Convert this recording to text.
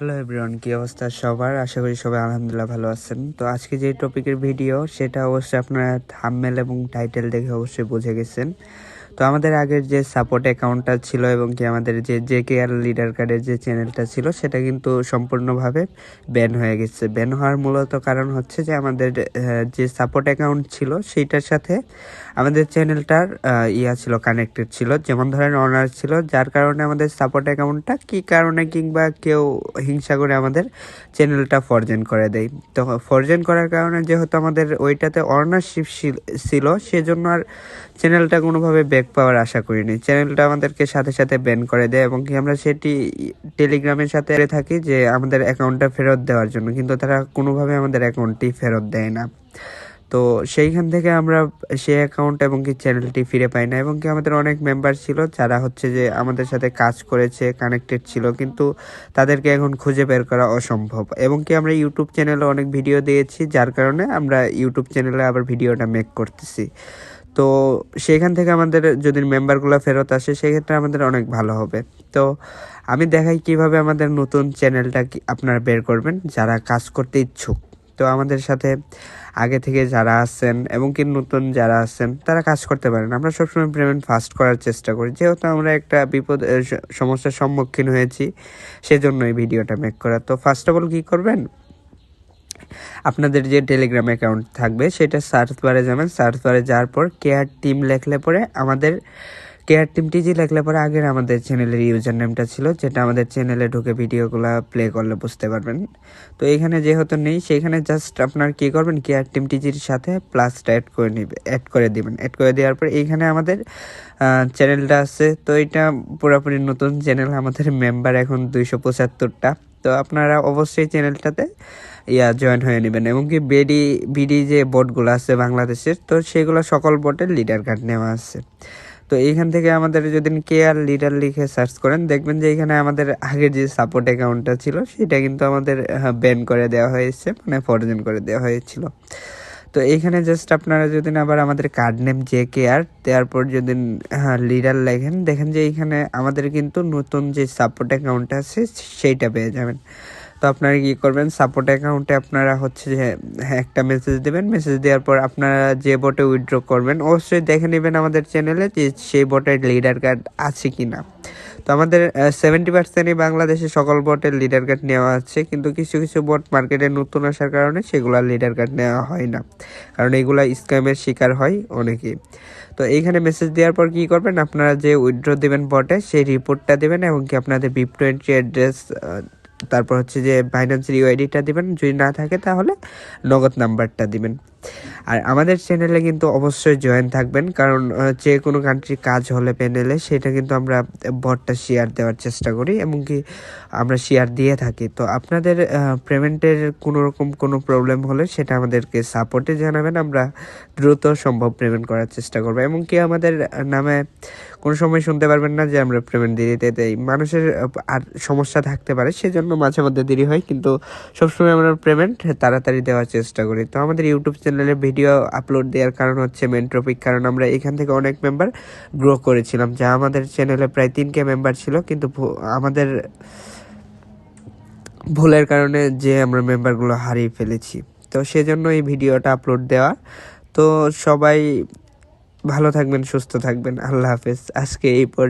Hello everyone, কি অবস্থা সবার? আশা করি সবাই আলহামদুলিল্লাহ ভালো আছেন। তো আজকে যে টপিকের ভিডিও, সেটা অবশ্যই আপনারা থামমেল এবং টাইটেল দেখে অবশ্যই বুঝে গেছেন। তো আমাদের আগের যে সাপোর্ট অ্যাকাউন্টটা ছিল এবং কি আমাদের যে জে কে আর লিডার কার্ডের যে চ্যানেলটা ছিল, সেটা কিন্তু সম্পূর্ণভাবে ব্যান হয়ে গেছে। ব্যান হওয়ার মূলত কারণ হচ্ছে যে আমাদের যে সাপোর্ট অ্যাকাউন্ট ছিল, সেইটার সাথে আমাদের চ্যানেলটার ইয়া ছিল কানেক্টেড ছিল। যেমন ধরেন অনার ছিল, যার কারণে আমাদের সাপোর্ট অ্যাকাউন্টটা কী কারণে কিংবা কেউ হিংসা করে আমাদের চ্যানেলটা ফরজেন করে দেয়। তো ফরজেন করার কারণে যেহেতু আমাদের ওইটাতে অনারশিপ ছিল, সেজন্য আর চ্যানেলটা কোনোভাবে ব্যাক পাওয়ার আশা করিনি। চ্যানেলটা আমাদেরকে সাথে সাথে ব্যান করে দেয় এবং কি আমরা সেটি টেলিগ্রামের সাথে থাকি যে আমাদের অ্যাকাউন্টটা ফেরত দেওয়ার জন্য, কিন্তু তারা কোনোভাবে আমাদের অ্যাকাউন্টটি ফেরত দেয় না। তো সেইখান থেকে আমরা সেই অ্যাকাউন্ট এবং কি চ্যানেলটি ফিরে পাই না এবং কি আমাদের অনেক মেম্বার ছিল যারা হচ্ছে যে আমাদের সাথে কাজ করেছে কানেক্টেড ছিল, কিন্তু তাদেরকে এখন খুঁজে বের করা অসম্ভব। এবং কি আমরা ইউটিউব চ্যানেলে অনেক ভিডিও দিয়েছি, যার কারণে আমরা ইউটিউব চ্যানেলে আবার ভিডিওটা মেক করতেছি। তো সেখান থেকে আমাদের যদি মেম্বারগুলো ফেরত আসে, সেক্ষেত্রে আমাদের অনেক ভালো হবে। তো আমি দেখাই কীভাবে আমাদের নতুন চ্যানেলটা আপনারা বের করবেন, যারা কাজ করতে ইচ্ছুক। তো আমাদের সাথে আগে থেকে যারা আছেন এবং কি নতুন যারা আছেন, তারা কাজ করতে পারেন। আমরা সবসময় পেমেন্ট ফাস্ট করার চেষ্টা করি। যেহেতু আমরা একটা বিপদ সমস্যার সম্মুখীন হয়েছি, সেজন্য এই ভিডিওটা মেক করা। তো ফার্স্ট অফ অল কী করবেন? আপনাদের যে টেলিগ্রাম অ্যাকাউন্ট থাকবে, সেটা সার্চ বারে যাবেন। সার্চ বারে যাওয়ার পর কেয়ার টিম লেখলে পরে আমাদের কেয়ার টিম টিজি লেখলে পরে আগের আমাদের চ্যানেলের ইউজার নেমটা ছিল, যেটা আমাদের চ্যানেলে ঢুকে ভিডিওগুলো প্লে করলে বুঝতে পারবেন। তো এখানে যেহেতু নেই, সেখানে জাস্ট আপনার কী করবেন কেয়ার টিম টিজির সাথে প্লাসটা অ্যাড করে নিবে অ্যাড করে দিবেন। অ্যাড করে দেওয়ার পর এইখানে আমাদের চ্যানেলটা আছে। তো এটা পুরোপুরি নতুন চ্যানেল, আমাদের মেম্বার এখন দুইশো পঁচাত্তরটা। তো আপনারা অবশ্যই চ্যানেলটাতে, ইয়া জয়েন হয়ে নেবেন। এবং কি বিডি বিডি যে বোর্ডগুলো আছে বাংলাদেশের, তো সেগুলো সকল বোর্ডের লিডার কার্ড নেওয়া আছে। তো এইখান থেকে আমাদের যদি কে আর লিডার লিখে সার্চ করেন, দেখবেন যে এখানে আমাদের আগের যে সাপোর্ট অ্যাকাউন্টটা ছিল, সেটা কিন্তু আমাদের ব্যান করে দেওয়া হয়েছে মানে ফরজেন করে দেওয়া হয়েছিল। তো এইখানে জাস্ট আপনারা যদি আবার আমাদের কার্ড নেম যে কে আর দেওয়ার পর যদি লিডার লেখেন, দেখেন যে এইখানে আমাদের কিন্তু নতুন যে সাপোর্ট অ্যাকাউন্ট আছে, সেইটা পেয়ে যাবেন। তো আপনারা কী করবেন? সাপোর্ট অ্যাকাউন্টে আপনারা হচ্ছে যে হ্যাঁ, একটা মেসেজ দেবেন। মেসেজ দেওয়ার পর আপনারা যে বটে উইথড্র করবেন অবশ্যই দেখে নেবেন আমাদের চ্যানেলে যে সেই বটের লিডার কার্ড আছে কি না তো আমাদের সেভেন্টি পার্সেন্টই বাংলাদেশে সকল বটের লিডার কার্ড নেওয়া আছে কিন্তু কিছু কিছু বট মার্কেটে নতুন আসার কারণে সেগুলার লিডার কার্ড নেওয়া হয় না। কারণ এগুলা স্ক্যামের শিকার হয় অনেকেই। তো এইখানে মেসেজ দেওয়ার পর কি করবেন? আপনারা যে উইথড্র দেবেন বটে সেই রিপোর্টটা দেবেন এবং কি আপনাদের বিপ টোয়েন্টি অ্যাড্রেস তারপর হচ্ছে যে ফাইন্যান্সের ইউআইডিটা দিবেন, যদি না থাকে তাহলে নগদ নাম্বারটা দিবেন। আর আমাদের চ্যানেলে কিন্তু অবশ্যই জয়েন থাকবেন, কারণ যে কোনো কান্ট্রি কাজ হলে প্যানেলে সেটা কিন্তু আমরা বটটা শেয়ার দেওয়ার চেষ্টা করি এবং কি আমরা শেয়ার দিয়ে থাকি। তো আপনাদের পেমেন্টের কোনো রকম কোনো প্রবলেম হলে সেটা আমাদেরকে সাপোর্টে জানাবেন, আমরা দ্রুত সম্ভব পেমেন্ট করার চেষ্টা করব। এবং কি আমাদের নামে কোনো সময় শুনতে পারবেন না যে আমরা পেমেন্ট দিয়ে দিতে দেই। মানুষের আর সমস্যা থাকতে পারে, সেজন্য মাঝে মধ্যে দেরি হয়, কিন্তু সবসময় আমরা পেমেন্ট তাড়াতাড়ি দেওয়ার চেষ্টা করি। তো আমাদের ইউটিউব চ্যানেলে ভিডিও আপলোড দেওয়ার কারণ হচ্ছে মেন টপিক কারণ আমরা এখান থেকে অনেক মেম্বার গ্রো করেছিলাম, যা আমাদের চ্যানেলে প্রায় তিন কে মেম্বার ছিল, কিন্তু আমাদের ভুলের কারণে যে আমরা মেম্বারগুলো হারিয়ে ফেলেছি। তো সেজন্য এই ভিডিওটা আপলোড দেওয়া। তো সবাই ভালো থাকবেন সুস্থ থাকবেন। আল্লাহ হাফেজ। আজকে এই পর